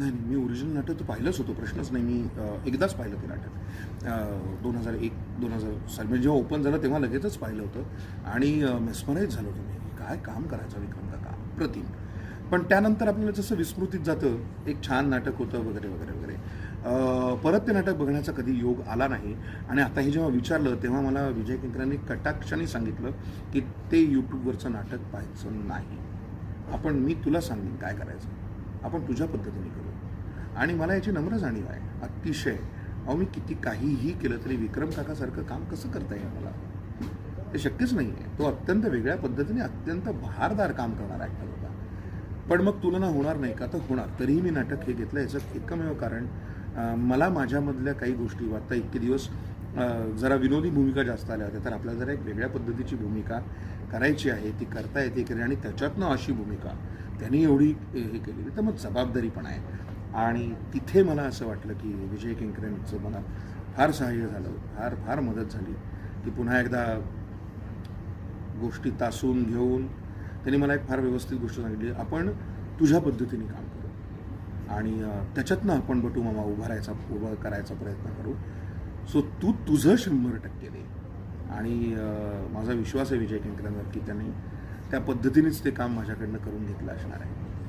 नाही नाही मी ओरिजिनल नाटक तर पाहिलंच होतं प्रश्नच नाही मी एकदाच पाहिलं ते नाटक. दोन हजार एक दोन हजार साली म्हणजे जेव्हा ओपन झालं तेव्हा लगेचच पाहिलं होतं. आणि मेस्मराईज झालं होतं मी. काय काम करायचं विक्रम काका? प्रतिम पण त्यानंतर आपल्याला जसं विस्मृतीत जातं एक छान नाटक होतं वगैरे वगैरे वगैरे. परत ते नाटक बघण्याचा कधी योग आला नाही. आणि आता हे जेव्हा विचारलं तेव्हा मला विजय केंकरांनी कटाक्षाने सांगितलं की ते यूट्यूबवरचं नाटक पाहायचं नाही. आपण मी तुला सांगेन काय करायचं. आपण तुझ्या पद्धतीने करू. आणि मला याची नम्र जाणीव आहे. अतिशय. अहो मी किती काहीही केलं तरी विक्रम काकासारखं काम कसं करता येईल मला? ते शक्यच नाही आहे तो अत्यंत वेगळ्या पद्धतीने अत्यंत भारदार काम करणारा ॲक्टर होता. पण मग तुलना होणार नाही का? तर होणार. तरीही मी नाटक हे घेतलं. याचं एकमेव कारण मला माझ्यामधल्या काही गोष्टी आता इतके दिवस जरा विनोदी भूमिका जास्त आल्या होत्या. तर आपल्याला जरा एक वेगळ्या पद्धतीची भूमिका करायची आहे. ती करता येते की नाही? आणि त्याच्यातनं अशी भूमिका. त्यांनी एवढी हे केलेली तर मग जबाबदारी पण आहे. आणि तिथे मला असं वाटलं की विजय केंकरेंचं मला फार सहाय्य झालं फार फार मदत झाली की पुन्हा एकदा गोष्टी तासून घेऊन त्यांनी मला एक फार व्यवस्थित गोष्ट सांगितली आपण तुझ्या पद्धतीने काम करू. आणि त्याच्यातनं आपण बटू मामा उभारायचा उभा करायचा प्रयत्न करू. सो तू तुझं शंभर टक्के दे. आणि माझा विश्वास आहे विजय केंकरेंवर की त्यांनी त्या पद्धतीनेच ते काम माझ्याकडनं करून घेतलं असणार आहे.